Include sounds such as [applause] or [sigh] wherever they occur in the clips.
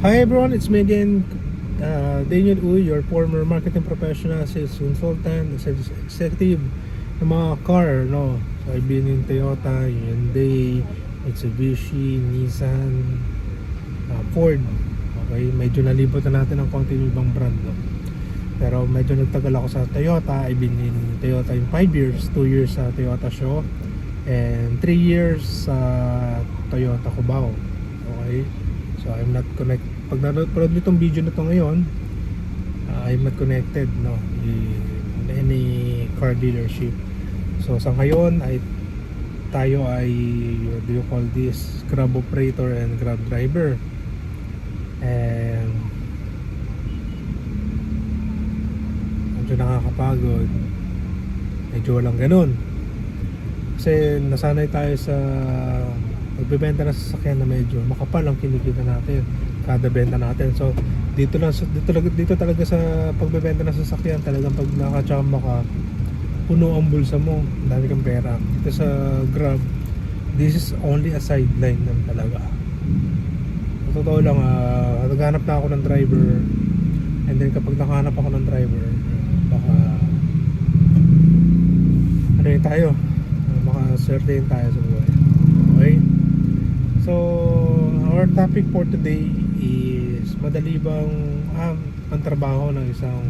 Hi everyone, it's me again, uh, Daniel Uy, your former marketing professional, sales consultant, sales executive ng mga car, no? So I've been in Toyota, Hyundai, Mitsubishi, Nissan, uh, Ford. Okay, medyo nalibot na natin ng konti yung ibang brand, no? Pero medyo nagtagal ako sa Toyota. I've been in Toyota in 5 years, 2 years sa Toyota show, and 3 years sa Toyota Cubao. Okay? So I'm not connect pag nanonood nyo itong video na to ngayon uh, I'm not connected no in any car dealership. So sa ngayon ay tayo ay what do you call this grab operator and grab driver. And medyo nakakapagod. Medyo walang ganun. Kasi nasanay tayo sa magbebenta ng sasakyan na medyo makapal ang kinikita natin kada benta natin. So dito lang dito, dito talaga sa pagbebenta ng sasakyan talagang pag nakachamba ka puno ang bulsa mo dami kang pera. Dito sa grab this is only a sideline lang talaga. Sa totoo lang ah, naghanap na ako ng driver and then kapag nakahanap ako ng driver baka ano yun tayo? Ah, baka certain tayo sa buhay So, our topic for today is madali bang um, ang trabaho ng isang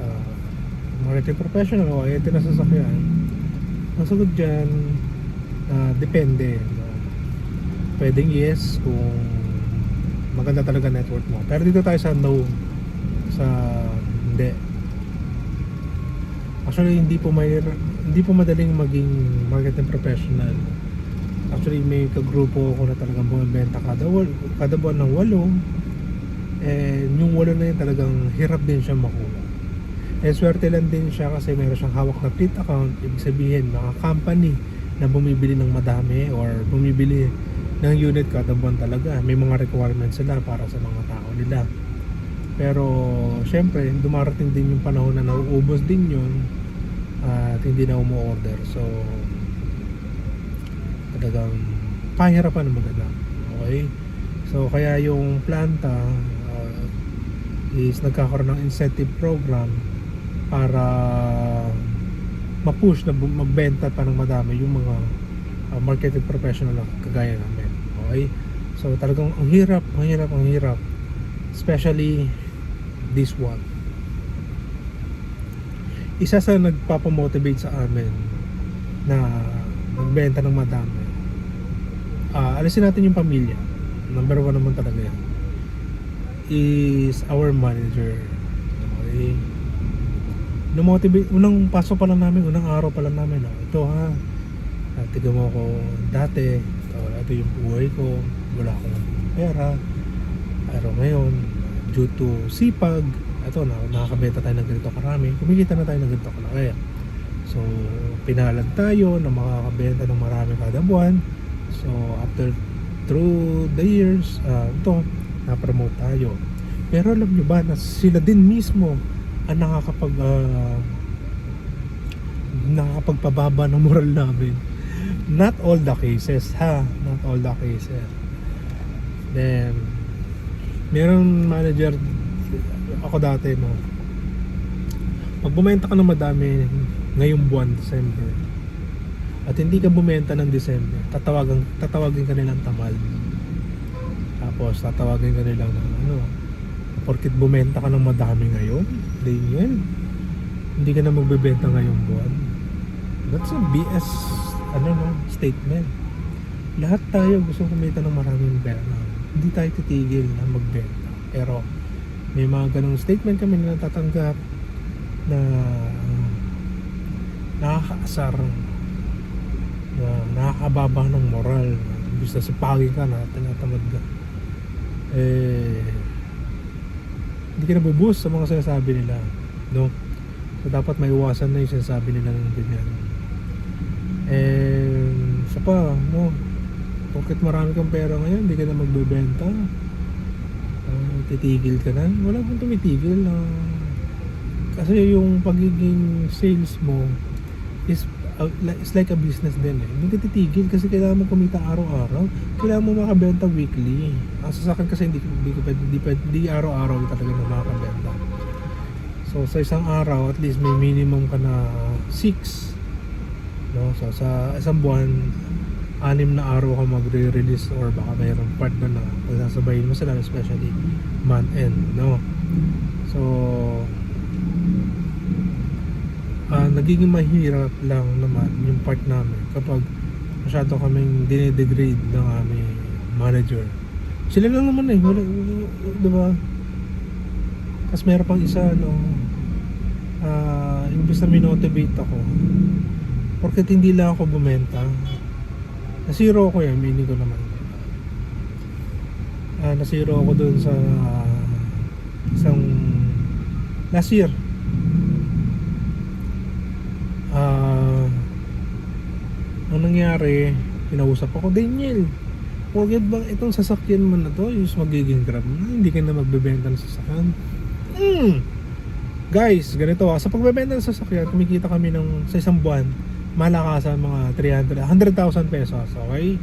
uh, marketing professional o ito na sasakyan? Ang sagot dyan, uh, depende. Pwedeng yes kung maganda talaga network mo. Pero dito tayo sa no. Sa hindi. Actually, hindi po may hindi po madaling maging marketing professional Actually, may kagrupo ako na talagang bumibenta kada, kada buwan ng walo. And yung walo na yun talagang hirap din siya makuha. Eh, swerte lang din siya kasi meron siyang hawak na fleet account. Ibig sabihin, mga company na bumibili ng madami or bumibili ng unit kada buwan talaga. May mga requirements sila para sa mga tao nila. Pero, syempre, dumarating din yung panahon na nauubos din yun at hindi na umu-order. So, talagang pahirapan ng maganda. Okay? So kaya yung planta uh, is nagkakaroon ng incentive program para ma-push na magbenta pa ng madami yung mga uh, marketing professional na kagaya namin. Okay? So talagang ang hirap, ang hirap, ang hirap. Especially this one. Isa sa nagpapamotivate sa amin na magbenta ng madami. Ah, alisin natin yung pamilya. Number one naman talaga yan. Is our manager. Okay. Numotivate, unang pasok pa lang namin, unang araw pa lang namin. Oh, ito ha, ah, tignan mo ako dati, oh, ito yung buhay ko, wala akong pera. Pero ngayon, due to sipag, ito na, nakakabenta tayo ng ganito karami, kumikita na tayo ng ganito kalaki. So, pinalad tayo na makakabenta ng marami kada buwan. So, after through the years, uh, ito, na-promote tayo. Pero alam nyo ba na sila din mismo ang nakakapag ah, nakakapagpababa ng moral namin. Not all the cases, ha? Not all the cases. Then, meron manager ako dati, no? Pag bumenta ka ng madami ngayong buwan, December, at hindi ka bumenta ng December, tatawagan, tatawagin ka nilang tamal. Tapos, tatawagin ka nilang, ano, porkit bumenta ka ng madami ngayon, Daniel, hindi ka na magbebenta ngayong buwan. That's a BS, ano no, statement. Lahat tayo gusto kumita ng maraming pera. Hindi tayo titigil na magbenta. Pero, may mga ganong statement kami na natatanggap na nakakaasar na nakakababa ng moral. Gusto sa pagi ka na tinatamad ka. Eh hindi ka nabubuhos sa mga sinasabi nila. No? So dapat may iwasan na yung sinasabi nila ng ganyan. And sa pa no? Bakit marami kang pera ngayon hindi ka na magbebenta. Ah, titigil ka na. Wala pong tumitigil na kasi yung pagiging sales mo is uh, it's like a business din eh. Hindi titigil kasi kailangan mo kumita araw-araw. Kailangan mo makabenta weekly. Ang sasakyan kasi hindi, hindi, hindi, hindi araw-araw talaga na makakabenta. So sa isang araw, at least may minimum ka na 6. No? So sa isang buwan, anim na araw ka magre-release or baka mayroong part na na sasabayin mo sila especially month end no so nagiging mahirap lang naman yung part namin kapag masyado kaming dinedegrade ng aming manager. Sila lang naman eh wala, di ba? Tapos meron pang isa no ah imbes na minotivate ako porket hindi lang ako bumenta nasiro ako yan meaning ko naman. Ah nasiro ako doon sa isang last year ah ang nangyari pinausap ako Daniel Forget ba itong sasakyan mo na to is magiging grab na hindi ka na magbebenta ng sasakyan? Hmm guys ganito ah sa pagbebenta ng sasakyan kumikita kami ng sa isang buwan malakasan mga 300 100,000 pesos okay?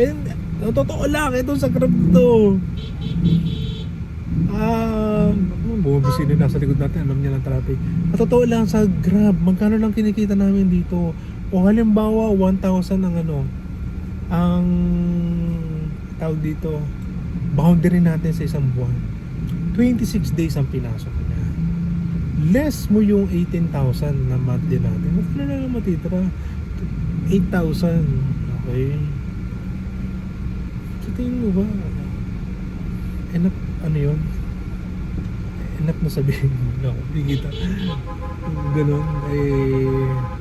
And totoo lang ito sa grab to. Ah bumibisino na nasa likod natin alam niya ng traffic. Ang totoo lang sa grab magkano lang kinikita namin dito o halimbawa 1,000 ang ano ang tawag dito boundary natin sa isang buwan 26 days ang pinasok niya. Less mo yung 18,000 na monthly natin. Magkano na lang matitira. 8,000 okay. Sa tingin mo ba enough ano yun? Enough na sabihin [laughs] no, hindi kita. Ganun eh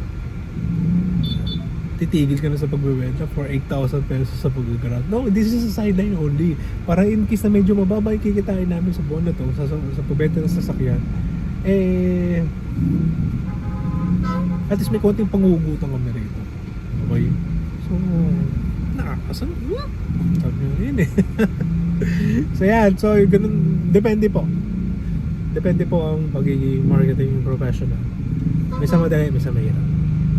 titigil ka na sa pagbebenta for 8,000 pesos sa pag-grab. No, this is a sideline only. Para in case na medyo mababa yung kikitain namin sa buwan na to, sa, sa, sa pagbenta ng sasakyan, eh, at least may konting pangugutan kami rito. Okay? So, nakakasan. Sabi nyo rin eh. [laughs] so yan, so ganun, depende po. Depende po ang pagiging marketing professional. May sa madali, may sa mahirap.